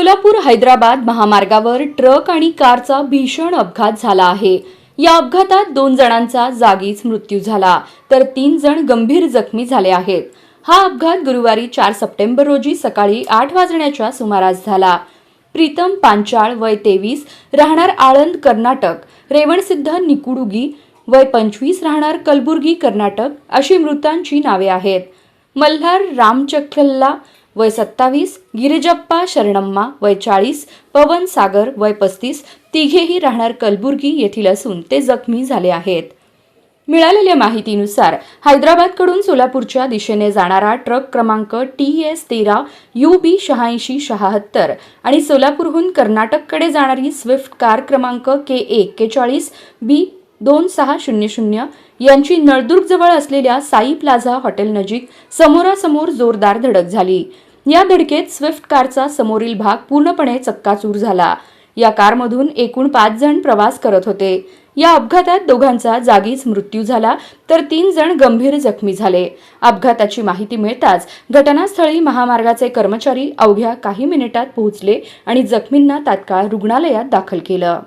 सोलापूर हैदराबाद महामार्गावर ट्रक आणि कारचा भीषण अपघात झाला आहे. या अपघातात दोन जणांचा जागीच मृत्यू झाला तर तीन जण गंभीर जखमी झाले आहेत. हा अपघात गुरुवारी चार सप्टेंबर रोजी सकाळी आठ वाजण्याच्या सुमारास झाला. प्रीतम पांचाळ वय तेवीस राहणार आळंद कर्नाटक. रेवणसिद्ध निकुडुगी वय पंचवीस राहणार कलबुर्गी कर्नाटक अशी मृतांची नावे आहेत. मल्हार रामचखल्ला वय सत्तावीस गिरिजप्पा शरणम्मा वय चाळीस पवन सागर वय पस्तीस तिघेही राहणार कलबुर्गी येथील असून ते जखमी झाले आहेत. मिळालेल्या माहितीनुसार हैदराबादकडून सोलापूरच्या दिशेने जाणारा ट्रक क्रमांक टी एस तेरा यू बी शहाऐंशी शहात्तर आणि सोलापूरहून कर्नाटककडे जाणारी स्विफ्ट कार क्रमांक के एक्केचाळीस बी दोन सहा शून्य शून्य यांची नळदुर्गजवळ असलेल्या साई प्लाझा हॉटेल नजीक समोरासमोर जोरदार धडक झाली. या धडकेत स्विफ्ट कारचा समोरील भाग पूर्णपणे चक्काचूर झाला. या कारमधून एकूण पाच जण प्रवास करत होते. या अपघातात दोघांचा जागीच मृत्यू झाला तर तीन जण गंभीर जखमी झाले. अपघाताची माहिती मिळताच घटनास्थळी महामार्गाचे कर्मचारी अवघ्या काही मिनिटात पोहोचले आणि जखमींना तात्काळ रुग्णालयात दाखल केलं.